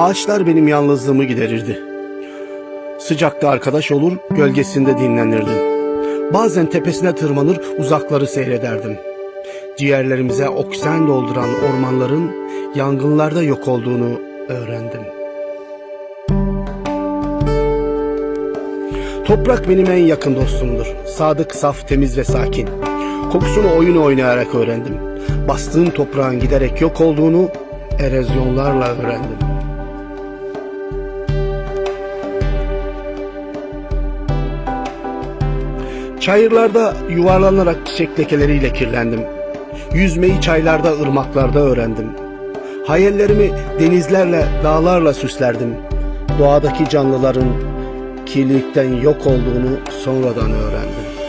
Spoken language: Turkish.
Ağaçlar benim yalnızlığımı giderirdi. Sıcakta arkadaş olur, gölgesinde dinlenirdim. Bazen tepesine tırmanır, uzakları seyrederdim. Ciğerlerimize oksijen dolduran ormanların yangınlarda yok olduğunu öğrendim. Toprak benim en yakın dostumdur. Sadık, saf, temiz ve sakin. Kokusunu oyun oynayarak öğrendim. Bastığım toprağın giderek yok olduğunu erozyonlarla öğrendim. Çayırlarda yuvarlanarak çiçek lekeleriyle kirlendim. Yüzmeyi çaylarda, ırmaklarda öğrendim. Hayallerimi denizlerle, dağlarla süslerdim. Doğadaki canlıların kirlilikten yok olduğunu sonradan öğrendim.